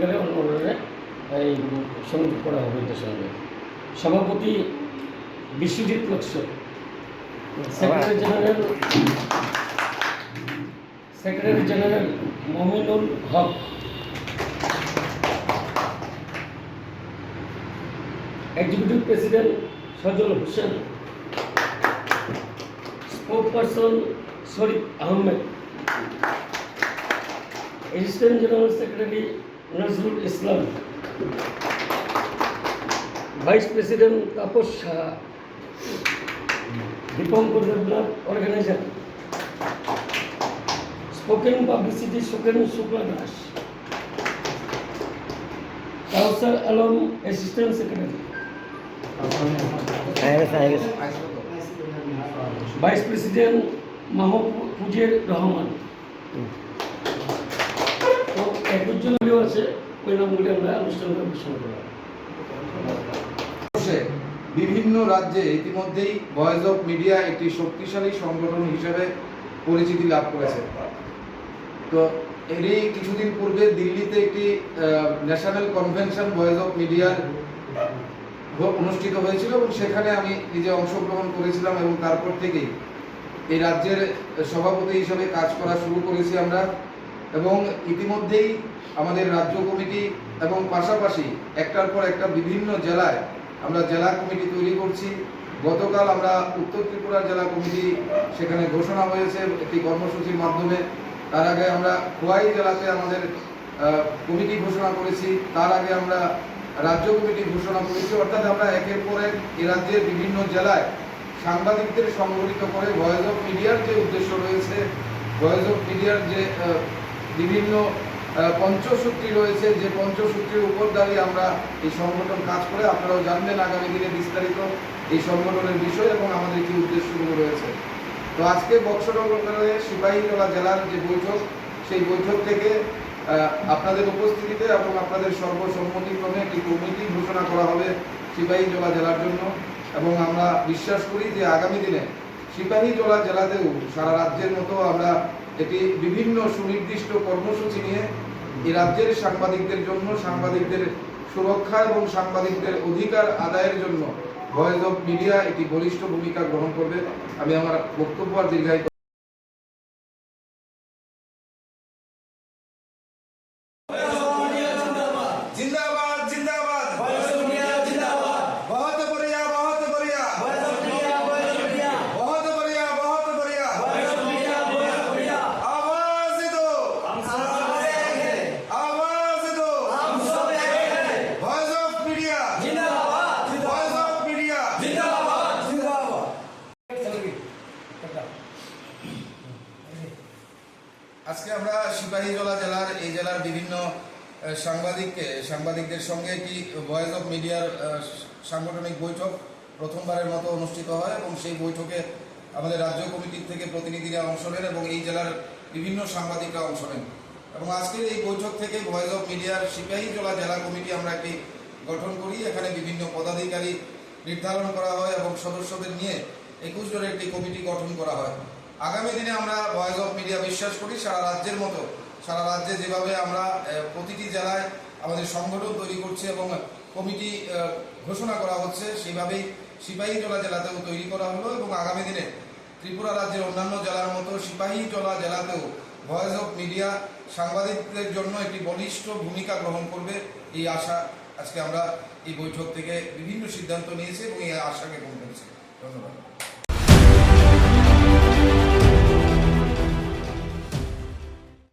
পরবর্তীকালে অন্যরা এই সংযোগ করা হবে এটার সঙ্গে। সভাপতি Biswajit Laksha secretary general secretary general Mominul Haque. Executive president Sajal Hossain. Spoke person Sharif Ahmed. Assistant general secretary Nazrul Islam vice president Tapas Saha Dipankar Debnath organizer spoken publicity Suken Shukla Das Kausar Alam assistant secretary vice president মাহফুজের রহমান তো একুশ আছে ওই নামগুলি আমরা ঘোষণা বিভিন্ন রাজ্যে ইতিমধ্যেই ভয়েস অফ মিডিয়া একটি শক্তিশালী সংগঠন হিসেবে পরিচিতি লাভ করেছে। তো এরই কিছুদিন পূর্বে দিল্লিতে একটি ন্যাশনাল কনভেনশন ভয়েস অফ মিডিয়ার অনুষ্ঠিত হয়েছিল এবং সেখানে আমি নিজে অংশগ্রহণ করেছিলাম এবং তারপর থেকেই এই রাজ্যের সভাপতি হিসেবে কাজ করা শুরু করেছি আমরা। এবং ইতিমধ্যেই আমাদের রাজ্য কমিটি এবং পাশাপাশি একটার পর একটা বিভিন্ন জেলায় আমরা জেলা কমিটি তৈরি করছি। গতকাল আমরা উত্তর ত্রিপুরা জেলা কমিটি সেখানে ঘোষণা হয়েছে একটি কর্মসূচির মাধ্যমে। তার আগে আমরা খোয়াই জেলাতে আমাদের কমিটি ঘোষণা করেছি। তার আগে আমরা রাজ্য কমিটি ঘোষণা করেছি। অর্থাৎ আমরা একের পর এক এ রাজ্যের বিভিন্ন জেলায় সাংবাদিকদের সংগঠিত করে ভয়েস অফ মিডিয়ার যে উদ্দেশ্য রয়েছে ভয়েস অফ মিডিয়ার যে বিভিন্ন পঞ্চসূত্রী রয়েছে। যে পঞ্চসূত্রের উপর দাঁড়িয়ে আমরা এই সংগঠন কাজ করে আপনারাও জানবেন আগামী দিনে বিস্তারিত এই সংগঠনের বিষয় এবং আমাদের কি উদ্দেশ্যগুলো রয়েছে। তো আজকে বক্সনগরে সিপাহীজলা জেলার যে বৈঠক, সেই বৈঠক থেকে আপনাদের উপস্থিতিতে এবং আপনাদের সর্বসম্মতিক্রমে একটি কমিটি ঘোষণা করা হবে সিপাহীজলা জেলার জন্য। এবং আমরা বিশ্বাস করি যে আগামী দিনে সিপাহীজলা জেলাতেও সারা রাজ্যের মতো আমরা এটি বিভিন্ন সুনির্দিষ্ট কর্মসূচি নিয়ে এই রাজ্যের সাংবাদিকদের জন্য, সাংবাদিকদের সুরক্ষা এবং সাংবাদিকদের অধিকার আদায়ের জন্য ভয়েস অফ মিডিয়া এটি বলিষ্ঠ ভূমিকা গ্রহণ করবে। আমি আমার বক্তব্য আর দীর্ঘায়িত আজকে আমরা সিপাহীজলা জেলার, এই জেলার বিভিন্ন সাংবাদিককে, সাংবাদিকদের সঙ্গে একটি ভয়েস অফ মিডিয়ার সাংগঠনিক বৈঠক প্রথমবারের মতো অনুষ্ঠিত হয় এবং সেই বৈঠকে আমাদের রাজ্য কমিটির থেকে প্রতিনিধিরা অংশ নেন এবং এই জেলার বিভিন্ন সাংবাদিকরা অংশ নেন। এবং আজকের এই বৈঠক থেকে ভয়েস অফ মিডিয়ার সিপাহীজলা জেলা কমিটি আমরা একটি গঠন করি। এখানে বিভিন্ন পদাধিকারী নির্ধারণ করা হয় এবং সদস্যদের নিয়ে একুশ জনের একটি কমিটি গঠন করা হয়। আগামী দিনে আমরা ভয়েস অফ মিডিয়া বিশ্বাস করি, সারা রাজ্যের মতো, সারা রাজ্যে যেভাবে আমরা প্রতিটি জেলায় আমাদের সংগঠন তৈরি করছি এবং কমিটি ঘোষণা করা হচ্ছে সেইভাবেই সিপাহীজলা জেলাতেও তৈরি করা হলো এবং আগামী দিনে ত্রিপুরা রাজ্যের অন্যান্য জেলার মতো সিপাহীজলা জেলাতেও ভয়েস অফ মিডিয়া সাংবাদিকদের জন্য একটি বলিষ্ঠ ভূমিকা গ্রহণ করবে, এই আশা আজকে আমরা এই বৈঠক থেকে বিভিন্ন সিদ্ধান্ত নিয়েছি এবং এই আশাকে গ্রহণ করেছি। ধন্যবাদ।